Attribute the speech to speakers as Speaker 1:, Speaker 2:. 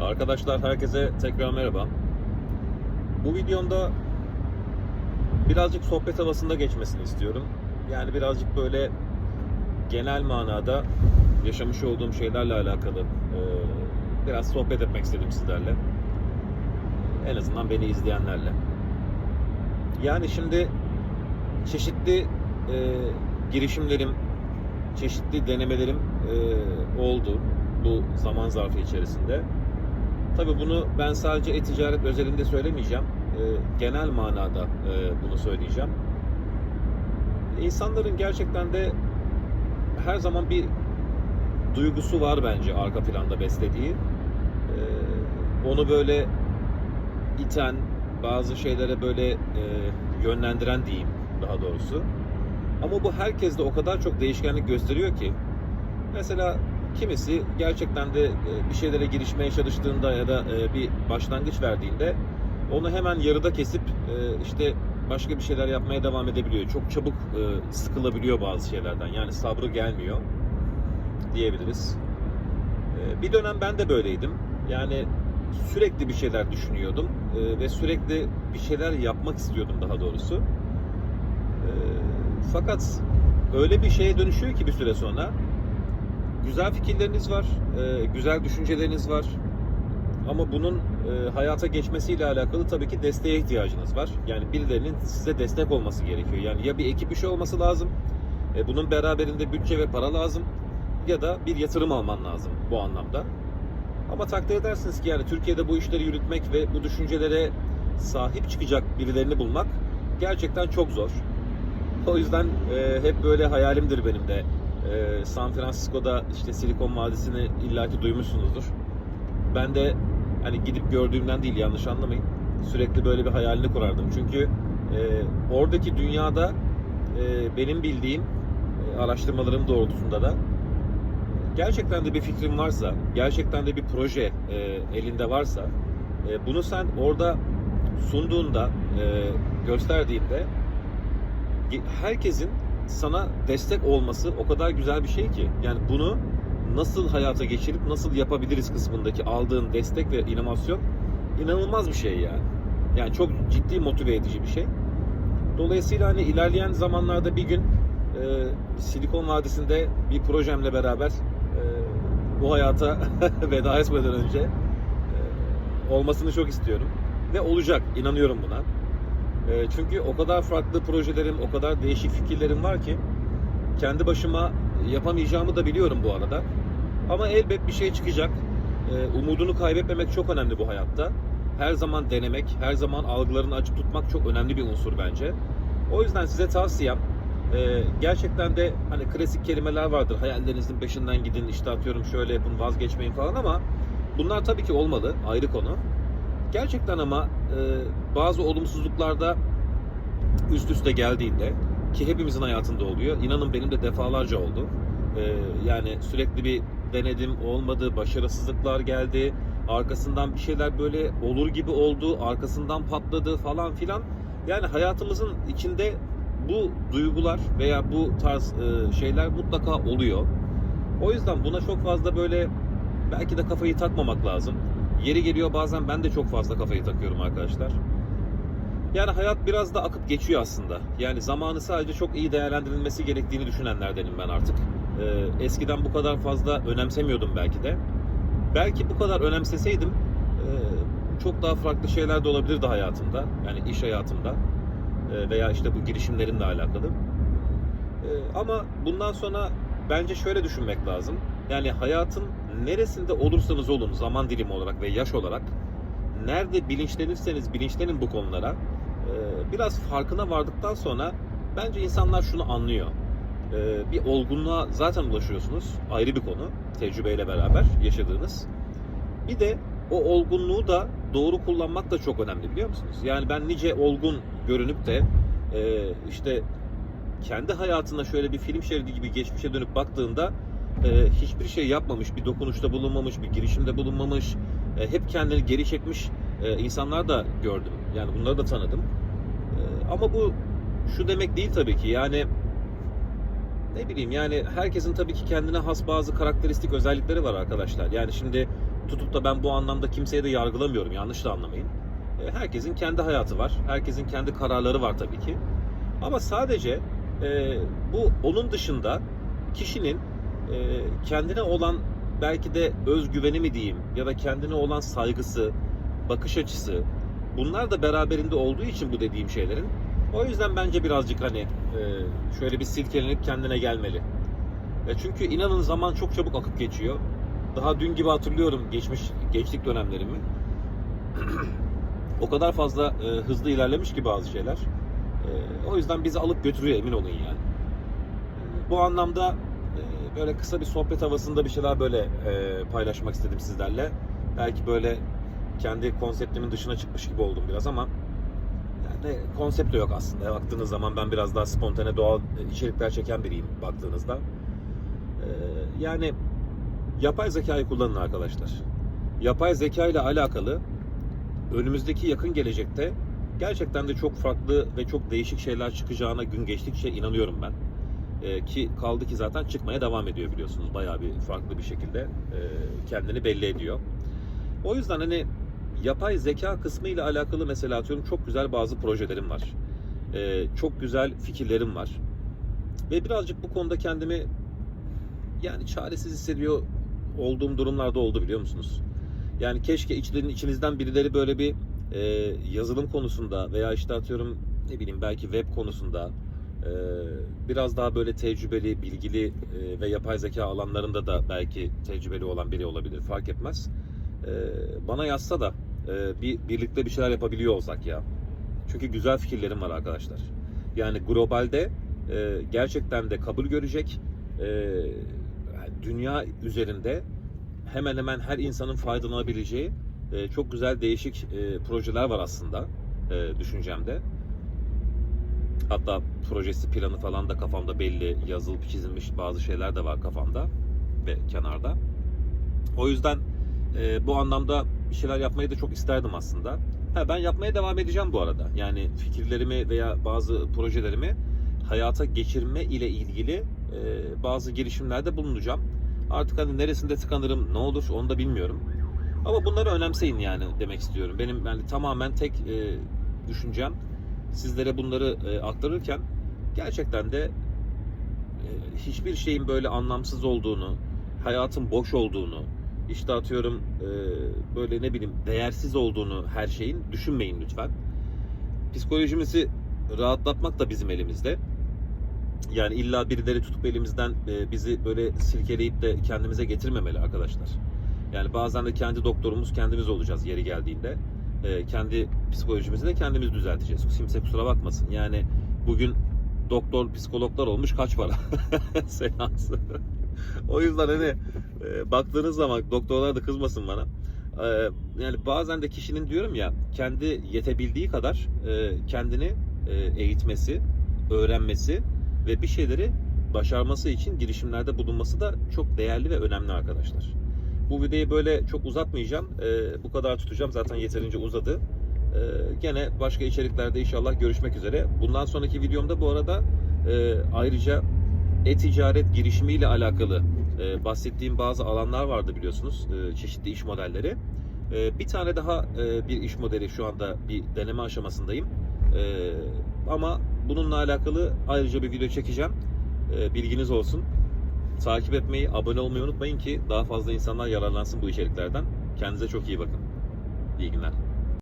Speaker 1: Arkadaşlar herkese tekrar merhaba. Bu videomda birazcık sohbet havasında geçmesini istiyorum. Yani birazcık böyle genel manada yaşamış olduğum şeylerle alakalı e, biraz sohbet etmek istedim sizlerle. En azından beni izleyenlerle. Yani şimdi çeşitli e, girişimlerim, çeşitli denemelerim e, oldu bu zaman zarfı içerisinde. Tabii bunu ben sadece e-ticaret özelinde söylemeyeceğim. E, genel manada e, bunu söyleyeceğim. İnsanların gerçekten de her zaman bir duygusu var bence arka planda beslediği. E, onu böyle iten, bazı şeylere böyle e, yönlendiren diyeyim daha doğrusu. Ama bu herkeste o kadar çok değişkenlik gösteriyor ki. Mesela kimisi gerçekten de e, bir şeylere girişmeye çalıştığında ya da e, bir başlangıç verdiğinde onu hemen yarıda kesip e, işte başka bir şeyler yapmaya devam edebiliyor. Çok çabuk sıkılabiliyor bazı şeylerden. Yani sabrı gelmiyor diyebiliriz. Bir dönem ben de böyleydim. Yani sürekli bir şeyler düşünüyordum ve sürekli bir şeyler yapmak istiyordum daha doğrusu. Fakat öyle bir şeye dönüşüyor ki bir süre sonra güzel fikirleriniz var, e, güzel düşünceleriniz var. Ama bunun e, hayata geçmesiyle alakalı tabii ki desteğe ihtiyacınız var. Yani birilerinin size destek olması gerekiyor. Yani ya bir ekip işi olması lazım, e, bunun beraberinde bütçe ve para lazım ya da bir yatırım alman lazım bu anlamda. Ama takdir edersiniz ki yani Türkiye'de bu işleri yürütmek ve bu düşüncelere sahip çıkacak birilerini bulmak gerçekten çok zor. O yüzden e, hep böyle hayalimdir benim de. E, San Francisco'da işte Silikon Vadisi'ni illaki duymuşsunuzdur. Ben de hani gidip gördüğümden değil yanlış anlamayın. Sürekli böyle bir hayalini kurardım. Çünkü e, oradaki dünyada e, benim bildiğim e, araştırmalarım doğrultusunda da gerçekten de bir fikrin varsa, gerçekten de bir proje e, elinde varsa e, bunu sen orada sunduğunda, e, gösterdiğinde herkesin sana destek olması o kadar güzel bir şey ki. Yani bunu nasıl hayata geçirip nasıl yapabiliriz kısmındaki aldığın destek ve inovasyon inanılmaz bir şey yani. Yani çok ciddi motive edici bir şey. Dolayısıyla hani ilerleyen zamanlarda bir gün e, Silikon Vadisi'nde bir projemle beraber e, bu hayata veda etmeden önce e, olmasını çok istiyorum. Ve olacak, inanıyorum buna. E, çünkü o kadar farklı projelerim, o kadar değişik fikirlerim var ki kendi başıma yapamayacağımı da biliyorum bu arada. Ama elbet bir şey çıkacak. E, umudunu kaybetmemek çok önemli bu hayatta. Her zaman denemek, her zaman algılarını açık tutmak çok önemli bir unsur bence. O yüzden size tavsiyem e, gerçekten de hani klasik kelimeler vardır. Hayallerinizin peşinden gidin, işte atıyorum şöyle yapın, vazgeçmeyin falan ama bunlar tabii ki olmalı, ayrı konu. Gerçekten ama e, bazı olumsuzluklarda üst üste geldiğinde ki hepimizin hayatında oluyor. İnanın benim de defalarca oldu. E, yani sürekli bir denedim, olmadı, başarısızlıklar geldi. Arkasından bir şeyler böyle olur gibi oldu, arkasından patladı falan filan. Yani hayatımızın içinde bu duygular veya bu tarz e, şeyler mutlaka oluyor. O yüzden buna çok fazla böyle belki de kafayı takmamak lazım. Yeri geliyor bazen ben de çok fazla kafayı takıyorum arkadaşlar. Yani hayat biraz da akıp geçiyor aslında. Yani zamanı sadece çok iyi değerlendirilmesi gerektiğini düşünenlerdenim ben artık. Ee, eskiden bu kadar fazla önemsemiyordum belki de. Belki bu kadar önemseseydim e, çok daha farklı şeyler de olabilirdi hayatımda. Yani iş hayatımda e, veya işte bu girişimlerimle alakalı. E, ama bundan sonra bence şöyle düşünmek lazım. Yani hayatın neresinde olursanız olun zaman dilimi olarak ve yaş olarak nerede bilinçlenirseniz bilinçlenin bu konulara e, biraz farkına vardıktan sonra bence insanlar şunu anlıyor. E, Bir olgunluğa zaten ulaşıyorsunuz. Ayrı bir konu. Tecrübeyle beraber yaşadığınız. Bir de o olgunluğu da doğru kullanmak da çok önemli biliyor musunuz? Yani ben nice olgun görünüp de e, işte kendi hayatına şöyle bir film şeridi gibi geçmişe dönüp baktığında e, hiçbir şey yapmamış, bir dokunuşta bulunmamış, bir girişimde bulunmamış, e, hep kendini geri çekmiş e, insanlar da gördüm. Yani bunları da tanıdım. E, ama bu şu demek değil tabii ki. Yani ne bileyim yani herkesin tabii ki kendine has bazı karakteristik özellikleri var arkadaşlar. Yani şimdi tutup da ben bu anlamda kimseyi de yargılamıyorum. Yanlış da anlamayın. E, herkesin kendi hayatı var. Herkesin kendi kararları var tabii ki. Ama sadece e, bu onun dışında kişinin kendine olan belki de özgüveni mi diyeyim ya da kendine olan saygısı, bakış açısı bunlar da beraberinde olduğu için bu dediğim şeylerin o yüzden bence birazcık hani e, şöyle bir silkelenip kendine gelmeli. Çünkü inanın zaman çok çabuk akıp geçiyor. Daha dün gibi hatırlıyorum geçmiş gençlik dönemlerimi. o kadar fazla e, hızlı ilerlemiş ki bazı şeyler. E, o yüzden bizi alıp götürüyor emin olun yani. E, bu anlamda böyle kısa bir sohbet havasında bir şeyler böyle e, paylaşmak istedim sizlerle. Belki böyle kendi konseptimin dışına çıkmış gibi oldum biraz ama yani konsept de yok aslında. Baktığınız zaman ben biraz daha spontane doğal içerikler çeken biriyim baktığınızda. Ee, yani yapay zekayı kullanın arkadaşlar. Yapay zeka ile alakalı önümüzdeki yakın gelecekte gerçekten de çok farklı ve çok değişik şeyler çıkacağına gün geçtikçe inanıyorum ben. Ee, ki kaldı ki zaten çıkmaya devam ediyor biliyorsunuz. Bayağı bir farklı bir şekilde e, kendini belli ediyor. O yüzden hani yapay zeka kısmı ile alakalı mesela atıyorum çok güzel bazı projelerim var. Ee, çok güzel fikirlerim var. Ve birazcık bu konuda kendimi yani çaresiz hissediyor olduğum durumlarda oldu biliyor musunuz? Yani keşke içlerin içinizden birileri böyle bir e, yazılım konusunda veya işte atıyorum ne bileyim belki web konusunda e, biraz daha böyle tecrübeli, bilgili e, ve yapay zeka alanlarında da belki tecrübeli olan biri olabilir fark etmez. E, bana yazsa da e, bir birlikte bir şeyler yapabiliyor olsak ya. Çünkü güzel fikirlerim var arkadaşlar. Yani globalde e, gerçekten de kabul görecek dünya üzerinde hemen hemen her insanın faydalanabileceği çok güzel değişik projeler var aslında düşüncemde. Hatta projesi planı falan da kafamda belli yazılıp çizilmiş bazı şeyler de var kafamda ve kenarda. O yüzden e, bu anlamda bir şeyler yapmayı da çok isterdim aslında. Ha, ben yapmaya devam edeceğim bu arada. Yani fikirlerimi veya bazı projelerimi hayata geçirme ile ilgili e, bazı girişimlerde bulunacağım. Artık hani neresinde tıkanırım, ne olur onu da bilmiyorum. Ama bunları önemseyin yani demek istiyorum. Benim yani tamamen tek e, düşüncem sizlere bunları e, aktarırken gerçekten de e, hiçbir şeyin böyle anlamsız olduğunu, hayatın boş olduğunu, işte atıyorum e, böyle ne bileyim değersiz olduğunu her şeyin düşünmeyin lütfen. Psikolojimizi rahatlatmak da bizim elimizde. Yani illa birileri tutup elimizden e, bizi böyle silkeleyip de kendimize getirmemeli arkadaşlar. Yani bazen de kendi doktorumuz kendimiz olacağız yeri geldiğinde. E, kendi psikolojimizi de kendimiz düzelteceğiz. Kimse kusura bakmasın. Yani bugün doktor, psikologlar olmuş kaç para seansı. o yüzden hani e, baktığınız zaman doktorlar da kızmasın bana. E, yani bazen de kişinin diyorum ya kendi yetebildiği kadar e, kendini e, eğitmesi, öğrenmesi ve bir şeyleri başarması için girişimlerde bulunması da çok değerli ve önemli arkadaşlar. Bu videoyu böyle çok uzatmayacağım. E, bu kadar tutacağım. Zaten yeterince uzadı. E, gene başka içeriklerde inşallah görüşmek üzere. Bundan sonraki videomda bu arada e, ayrıca e-ticaret girişimiyle alakalı e, bahsettiğim bazı alanlar vardı biliyorsunuz. E, çeşitli iş modelleri. E, bir tane daha e, bir iş modeli şu anda bir deneme aşamasındayım. E, ama bununla alakalı ayrıca bir video çekeceğim. E, bilginiz olsun. Takip etmeyi, abone olmayı unutmayın ki daha fazla insanlar yararlansın bu içeriklerden. Kendinize çok iyi bakın. İyi günler.